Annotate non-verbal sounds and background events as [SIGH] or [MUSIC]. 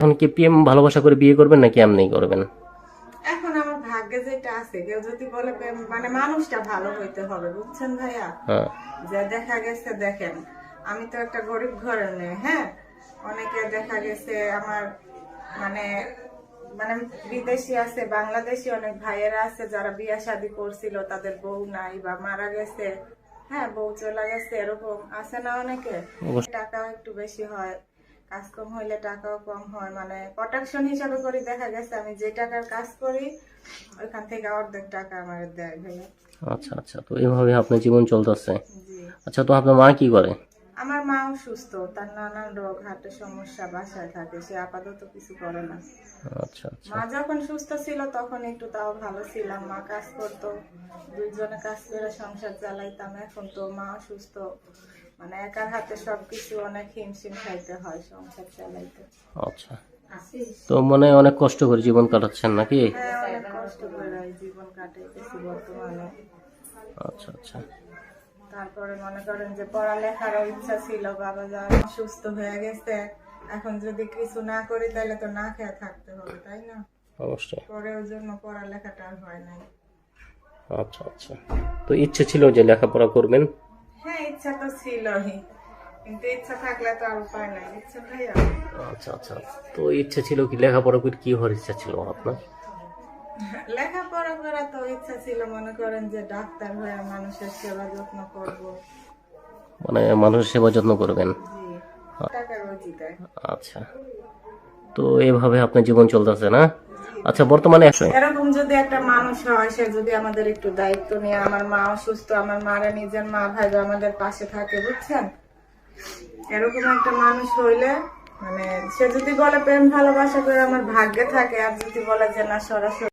এখন কি প্রেম ভালোবাসা করে বিয়ে করবেন নাকি এমনি করবেন? এখন আমার ভাগ্যে যেটা আছে কেউ যদি বলে প্রেম- মানে মানুষটা ভালো হইতে হবে বুঝছেন ভাইয়া? হ্যাঁ। যে দেখা গেছে দেখেন আমি তো একটা গরিব ঘরের মেয়ে হ্যাঁ? অনেকে দেখা গেছে আমার মানে মানে বিদেশি আছে বাংলাদেশি অনেক ভাইয়েরা আছে যারা বিয়া শাদি করছিল তাদের বউ নাই বা মারা গেছে হ্যাঁ? বউ চলে গেছে এরকম আছে না অনেকে? অবশ্যই। টাকাও একটু বেশি হয়। কাজ কম হইলে টাকাও কম হয় মানে প্রোটেকশন হিসাবে করি দেখা গেছে আমি যে টাকার কাজ করি ওইখান থেকে অর্ধেক টাকা আমার দেয় ভাইয়া। আচ্ছা আচ্ছা তো এইভাবে আপনার জীবন চলতেছে। জি। আচ্ছা তো আপনার মা কি করে? আমার মাও সুস্থ তার নানান রোগ হার্টের সমস্যা বাসায় থাকে সে আপাতত কিছু করে না। আচ্ছা আচ্ছা। মা যখন সুস্থ ছিল তখন একটু তাও ভালো ছিলাম। মা কাজ করতো দুইজনে কাজ করে সংসার চালাইতাম। এখন তো মা সুস্থ মানে একার হাতে সবকিছু অনেক হিমশিম খাইতে হয় সংসার চালাইতে। আচ্ছা। তো মানে অনেক কষ্ট করে জীবন কাটাচ্ছেন নাকি? হ্যাঁ অনেক কষ্ট করে জীবন কাটাইতেছি বর্তমানে। আচ্ছা আচ্ছা। তারপরে মনে করেন যে পড়ালেখারও ইচ্ছা ছিল বাবা যা সুস্থ হয়ে গেছে এখন যদি কিছু না করি তাহলে তো না খেয়ে থাকতে হবে তাই না? অবশ্যই। পরে ওর জন্য পড়ালেখাটা আর হয় নাই। আচ্ছা আচ্ছা। তো ইচ্ছে ছিল যে লেখাপড়া করবেন? হ্যাঁ ইচ্ছা তো ছিলই কিন্তু ইচ্ছা থাকলে তো আর উপায় নাই ইচ্ছা তাই আচ্ছা আচ্ছা। তো ইচ্ছে ছিল কি লেখাপড়া করে কি হওয়ার ইচ্ছা ছিল আপনার? [LAUGHS] লেখাপড়া করা তো ইচ্ছা ছিল মনে করেন যে ডাক্তার হয়ে মানুষের সেবা যত্ন করব। মানে মানুষের সেবা যত্ন করবেন? আচ্ছা। তো এভাবে আপনার জীবন চলতেছে না? আচ্ছা বর্তমানে এরকম যদি একটা মানুষ হয় সে যদি আমাদের একটু দায়িত্ব নিয়ে আমার মা অসুস্থ আমার মারা নিজের মা ভাই আমাদের পাশে থাকে বুঝছেন? এরকম একটা মানুষ হইলে মানে সে যদি বলে প্রেম ভালোবাসা করে আমার ভাগ্যে থাকে আর যদি বলে যে না সরাসরি